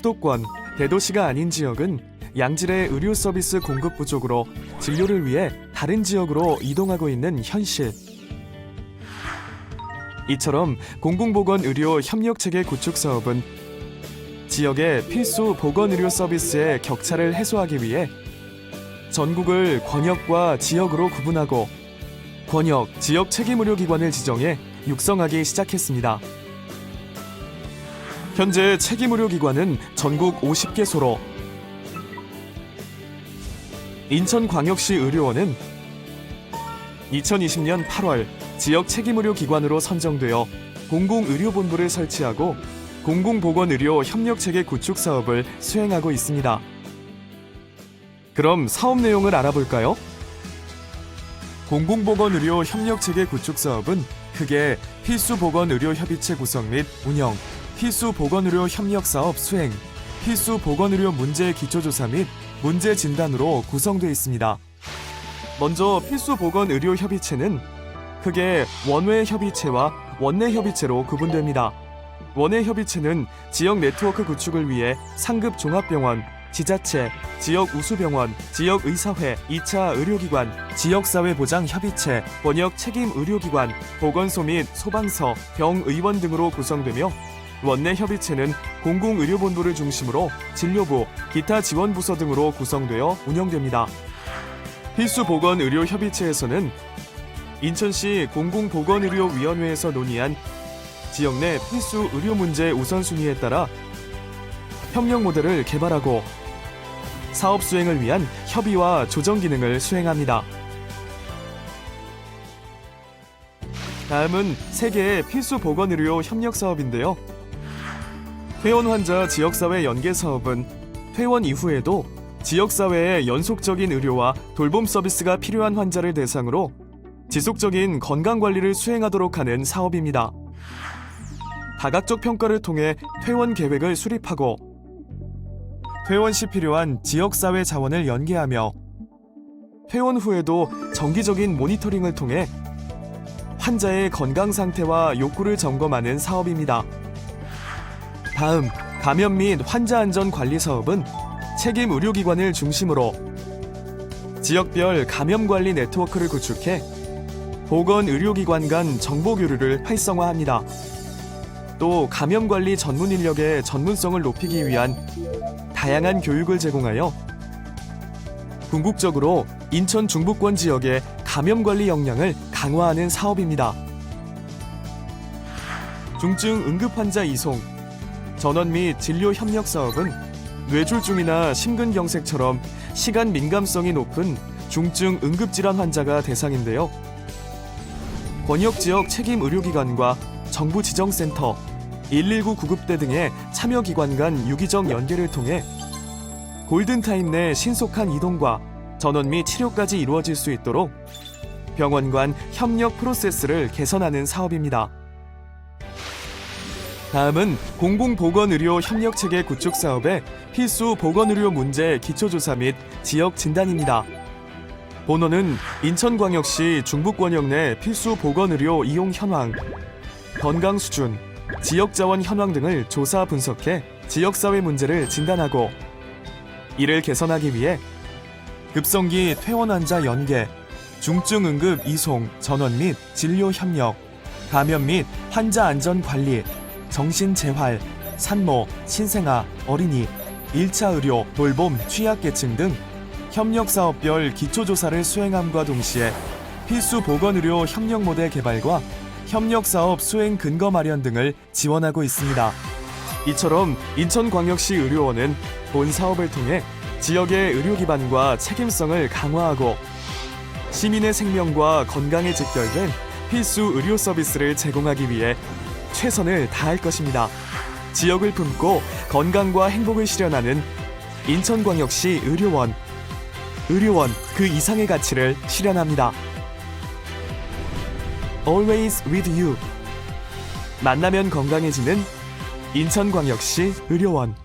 수도권, 대도시가 아닌 지역은 양질의 의료 서비스 공급 부족으로 진료를 위해 다른 지역으로 이동하고 있는 현실. 이처럼 공공보건 의료 협력 체계 구축 사업은 지역의 필수 보건 의료 서비스의 격차를 해소하기 위해 전국을 권역과 지역으로 구분하고 권역, 지역 책임 의료 기관을 지정해 육성하기 시작했습니다. 현재 책임 의료 기관은 전국 50개소로 인천광역시 의료원은 2020년 8월 지역 책임의료 기관으로 선정되어 공공의료본부를 설치하고 공공보건의료 협력체계 구축 사업을 수행하고 있습니다. 그럼 사업 내용을 알아볼까요? 공공보건의료 협력체계 구축 사업은 크게 필수보건의료협의체 구성 및 운영, 필수 보건의료 협력 사업 수행, 필수 보건의료 문제 기초조사 및 문제 진단으로 구성되어 있습니다. 먼저 필수 보건 의료 협의체는 크게 원외 협의체와 원내 협의체로 구분됩니다. 원외 협의체는 지역 네트워크 구축을 위해 상급 종합병원, 지자체, 지역 우수병원, 지역 의사회, 2차 의료기관, 지역사회 보장 협의체, 번역 책임 의료기관, 보건소 및 소방서, 병의원 등으로 구성되며 원내 협의체는 공공의료본부를 중심으로 진료부, 기타 지원부서 등으로 구성되어 운영됩니다. 필수보건의료협의체에서는 인천시 공공보건의료위원회에서 논의한 지역 내 필수 의료 문제 우선순위에 따라 협력 모델을 개발하고 사업 수행을 위한 협의와 조정 기능을 수행합니다. 다음은 세계의 필수 보건 의료 협력 사업인데요. 퇴원 환자 지역사회 연계 사업은 퇴원 이후에도 지역사회의 연속적인 의료와 돌봄 서비스가 필요한 환자를 대상으로 지속적인 건강관리를 수행하도록 하는 사업입니다. 다각적 평가를 통해 퇴원 계획을 수립하고 퇴원 시 필요한 지역사회 자원을 연계하며 퇴원 후에도 정기적인 모니터링을 통해 환자의 건강 상태와 욕구를 점검하는 사업입니다. 다음 감염 및 환자 안전 관리 사업은 책임 의료기관을 중심으로 지역별 감염 관리 네트워크를 구축해 보건 의료기관 간 정보 교류를 활성화합니다. 또 감염 관리 전문 인력의 전문성을 높이기 위한 다양한 교육을 제공하여 궁극적으로 인천 중부권 지역의 감염 관리 역량을 강화하는 사업입니다. 중증 응급 환자 이송, 전원 및 진료 협력 사업은 뇌졸중이나 심근경색처럼 시간 민감성이 높은 중증 응급질환 환자가 대상인데요. 권역 지역 책임 의료기관과 정부 지정센터, 119 구급대 등의 참여 기관 간 유기적 연계를 통해 골든타임 내 신속한 이동과 전원 및 치료까지 이루어질 수 있도록 병원 간 협력 프로세스를 개선하는 사업입니다. 다음은 공공보건의료 협력체계 구축 사업의 필수 보건의료 문제 기초조사 및 지역 진단입니다. 본원은 인천광역시 중부권역 내 필수 보건의료 이용 현황, 건강 수준, 지역 자원 현황 등을 조사 분석해 지역사회 문제를 진단하고 이를 개선하기 위해 급성기 퇴원 환자 연계, 중증 응급 이송, 전원 및 진료 협력, 감염 및 환자 안전 관리, 정신 재활, 산모, 신생아, 어린이, 1차 의료, 돌봄, 취약계층 등 협력 사업별 기초조사를 수행함과 동시에 필수 보건의료 협력 모델 개발과 협력 사업 수행 근거 마련 등을 지원하고 있습니다. 이처럼 인천광역시 의료원은 본 사업을 통해 지역의 의료 기반과 책임성을 강화하고 시민의 생명과 건강에 직결된 필수 의료 서비스를 제공하기 위해 최선을 다할 것입니다. 지역을 품고 건강과 행복을 실현하는 인천광역시 의료원. 의료원 그 이상의 가치를 실현합니다. Always with you. 만나면 건강해지는 인천광역시 의료원.